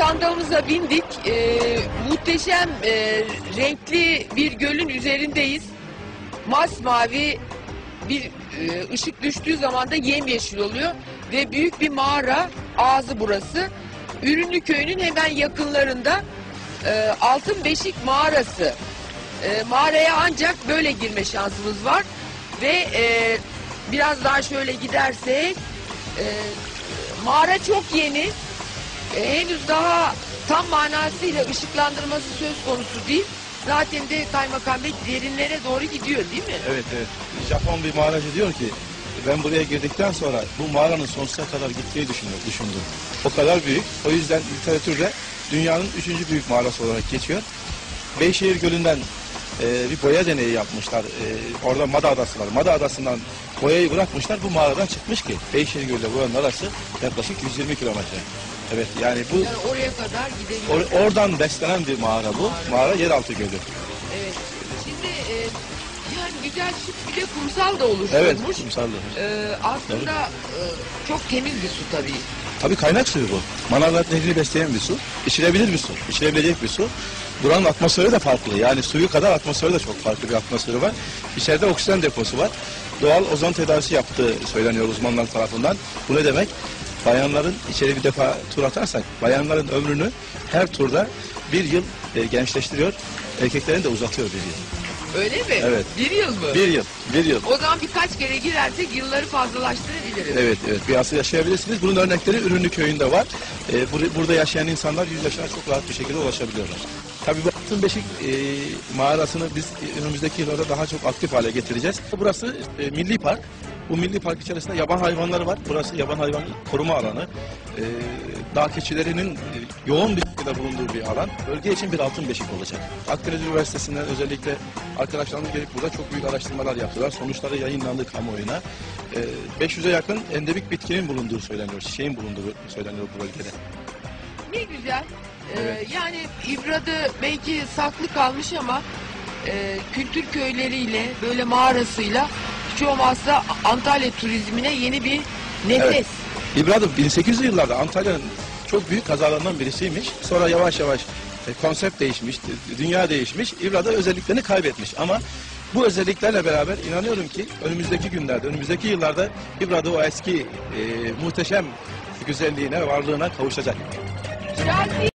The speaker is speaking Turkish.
sandalımıza bindik. Ee, muhteşem e, renkli bir gölün üzerindeyiz. Masmavi bir e, ışık düştüğü zaman da yemyeşil oluyor. Ve büyük bir mağara ağzı burası. Ürünlü köyünün hemen yakınlarında e, Altın Beşik mağarası. E, mağaraya ancak böyle girme şansımız var. Ve e, biraz daha şöyle gidersek e, mağara çok yeni. E, henüz daha tam manasıyla ışıklandırması söz konusu değil. Zaten de kaymakam bey derinlere doğru gidiyor değil mi? Evet evet. Japon bir mağaracı diyor ki ben buraya girdikten sonra bu mağaranın sonsuza kadar gitmeyi düşünüyor, düşündüm. O kadar büyük. O yüzden literatürde dünyanın üçüncü büyük mağarası olarak geçiyor. Beyşehir Gölü'nden e, bir boya deneyi yapmışlar. E, orada Mada Adası var. Mada Adası'ndan boyayı bırakmışlar. Bu mağaradan çıkmış ki Beyşehir Gölü ile buranın arası yaklaşık 120 kilometre. Evet yani bu Yani oraya kadar gidebiliyor. or- oradan beslenen bir mağara bu. Mağara yeraltı gölü. Evet. Şimdi e, yani güzel şık bir de kumsal da Evet, oluşturmuş. kumsallı. E, aslında e, çok temiz bir su tabii. Tabii kaynak suyu bu. Manavgat Nehri'ni besleyen bir su. İçilebilir bir su. İçilebilecek bir su. Buranın atmosferi de farklı. Yani suyu kadar atmosferi de çok farklı bir atmosferi var. İçeride oksijen deposu var. Doğal ozon tedavisi yaptığı söyleniyor uzmanlar tarafından. Bu ne demek? Bayanların içeri bir defa tur atarsak bayanların ömrünü her turda bir yıl e, gençleştiriyor. Erkeklerin de uzatıyor bir yıl. Öyle mi? Evet. Bir yıl mı? Bir yıl. Bir yıl. O zaman birkaç kere girersek yılları fazlalaştırabiliriz. Evet, evet. Bir asır yaşayabilirsiniz. Bunun örnekleri Ürünlü Köyü'nde var. Ee, bur- burada yaşayan insanlar 100 yaşına çok rahat bir şekilde ulaşabiliyorlar. Tabii bu Altın Beşik e, mağarasını biz e, önümüzdeki yıllarda daha çok aktif hale getireceğiz. Burası e, milli park. Bu milli park içerisinde yaban hayvanları var. Burası yaban hayvan koruma alanı. E, dağ keçilerinin e, yoğun bir şekilde bulunduğu bir alan. Bölge için bir altın beşik olacak. Akdeniz Üniversitesi'nden özellikle arkadaşlarımız gelip burada çok büyük araştırmalar yaptılar. Sonuçları yayınlandı kamuoyuna. E, 500'e yakın endemik bitkinin bulunduğu söyleniyor. Çiçeğin bulunduğu söyleniyor bu bölgede. Ne güzel. Ee, Evet. yani İbradı belki saklı kalmış ama e, kültür köyleriyle böyle mağarasıyla hiç olmazsa Antalya turizmine yeni bir nefes. Evet. İbradım 1800'lü yıllarda Antalya'nın çok büyük kazalarından birisiymiş. Sonra yavaş yavaş e, konsept değişmiş, dünya değişmiş. İbrada özelliklerini kaybetmiş ama bu özelliklerle beraber inanıyorum ki önümüzdeki günlerde, önümüzdeki yıllarda İbrada o eski e, muhteşem güzelliğine, varlığına kavuşacak. Şarkı